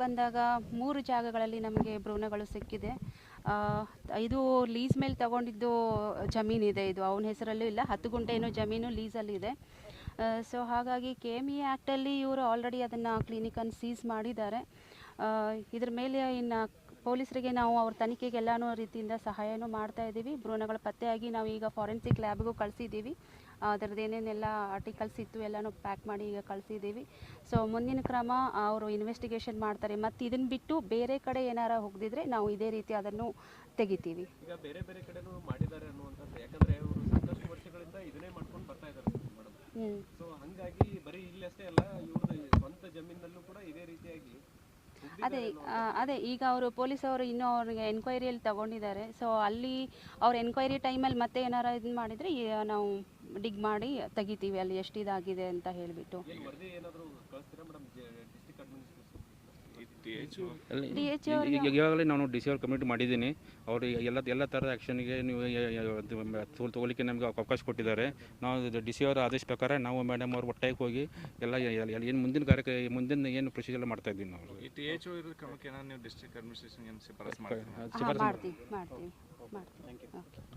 ಬಂದಾಗ ಮೂರು ಜಾಗಗಳಲ್ಲಿ ನಮಗೆ ಭ್ರೂಣಗಳು ಸಿಕ್ಕಿದೆ. ಇದು ಲೀಸ್ ಮೇಲೆ ತಗೊಂಡಿದ್ದು ಜಮೀನಿದೆ ಇದು ಅವನ ಹೆಸರಲ್ಲೂ ಇಲ್ಲ. ಹತ್ತು ಗುಂಟೆ ಏನೋ ಜಮೀನು ಲೀಸಲ್ಲಿದೆ ಸೊ ಹಾಗಾಗಿ ಕೆ ಎಂ ಇ ಆ್ಯಕ್ಟಲ್ಲಿ ಇವರು ಆಲ್ರೆಡಿ ಅದನ್ನು ಕ್ಲಿನಿಕನ್ನು ಸೀಸ್ ಮಾಡಿದ್ದಾರೆ. ಇದ್ರ ಮೇಲೆ ಇನ್ನು ಪೊಲೀಸರಿಗೆ ನಾವು ಅವ್ರ ತನಿಖೆಗೆ ಎಲ್ಲಾನು ರೀತಿಯಿಂದ ಸಹಾಯನೂ ಮಾಡ್ತಾ ಇದ್ದೀವಿ. ಭ್ರೂಣಗಳು ಪತ್ತೆಯಾಗಿ ನಾವು ಈಗ ಫಾರೆನ್ಸಿಕ್ ಲ್ಯಾಬ್ಗೂ ಕಳಿಸಿದ್ದೀವಿ. ಅದರದ್ದು ಏನೇನೆಲ್ಲ ಆರ್ಟಿಕಲ್ಸ್ ಇತ್ತು ಎಲ್ಲಾನು ಪ್ಯಾಕ್ ಮಾಡಿ ಈಗ ಕಳಿಸಿದ್ದೀವಿ. ಸೊ ಮುಂದಿನ ಕ್ರಮ ಅವರು ಇನ್ವೆಸ್ಟಿಗೇಷನ್ ಮಾಡ್ತಾರೆ. ಮತ್ತು ಇದನ್ನು ಬಿಟ್ಟು ಬೇರೆ ಕಡೆ ಏನಾರ ಹೋಗದಿದ್ರೆ ನಾವು ಇದೇ ರೀತಿ ಅದನ್ನು ತೆಗಿತೀವಿ. ಈಗ ಬೇರೆ ಬೇರೆ ಕಡೆನೂ ಮಾಡಿದ್ದಾರೆ ಅನ್ನುವಂಥದ್ದು. ಯಾಕಂದ್ರೆ ಅವರು ಸಾಕಷ್ಟು ವರ್ಷಗಳಿಂದ ಇದನ್ನೇ ಮಾಡ್ಕೊಂಡು ಬರ್ತಾ ಇದ್ದಾರೆ ಮೇಡಮ್ ಹ್ಞೂ ಸೊ ಹಂಗಾಗಿ ಬರೀ ಇಲ್ಲಿ ಅಷ್ಟೇ ಅಲ್ಲ ಸ್ವಂತ ಜಮೀನಲ್ಲೂ ಅದೇ ಅದೇ, ಈಗ ಅವರು ಪೊಲೀಸ್ ಅವರು ಇನ್ನೂ ಅವ್ರಿಗೆ ಎನ್ಕ್ವೈರಿಯಲ್ಲಿ ತಗೊಂಡಿದ್ದಾರೆ. ಸೊ ಅಲ್ಲಿ ಅವ್ರ ಎನ್ಕ್ವೈರಿ ಟೈಮಲ್ಲಿ ಮತ್ತೆ ಏನಾರ ಇದು ಮಾಡಿದರೆ ನಾವು ಡಿಗ್ ಮಾಡಿ ತೆಗಿತೀವಿ. ಅಲ್ಲಿ ಎಷ್ಟು ಇದಾಗಿದೆ ಅಂತ ಹೇಳಿಬಿಟ್ಟು. ಈಗಾಗಲೇ ನಾನು ಡಿ ಸಿ ಅವ್ರ ಕಮಿಟಿ ಮಾಡಿದ್ದೀನಿ. ಅವರು ಎಲ್ಲ ಎಲ್ಲ ಥರದ ಆ್ಯಕ್ಷನ್ಗೆ ನೀವು ತೋಲ್ ತೊಗೊಲಿಕ್ಕೆ ನಮಗೆ ಅವಕಾಶ ಕೊಟ್ಟಿದ್ದಾರೆ. ನಾವು ಡಿ ಸಿ ಅವರ ಆದೇಶ ಪ್ರಕಾರ ನಾವು ಮೇಡಮ್ ಅವ್ರ ಒಟ್ಟಾಗಿ ಹೋಗಿ ಎಲ್ಲ ಏನು ಮುಂದಿನ ಕಾರ್ಯಕ್ಕೆ ಮುಂದಿನ ಏನು ಪ್ರೊಸೀಜರ್ ಮಾಡ್ತಾ ಇದ್ದೀನಿ ನಾವು. ಡಿಸ್ಟ್ರಿಕ್ಟ್ ಅಡ್ಮಿನಿಸ್ಟ್ರೇಷನ್ ಏನು ಶಿಫಾರಸ್ ಮಾಡ್ತೀವಿ. ಮಾಡ್ತೀವಿ ಮಾಡ್ತೀವಿ ಓಕೆ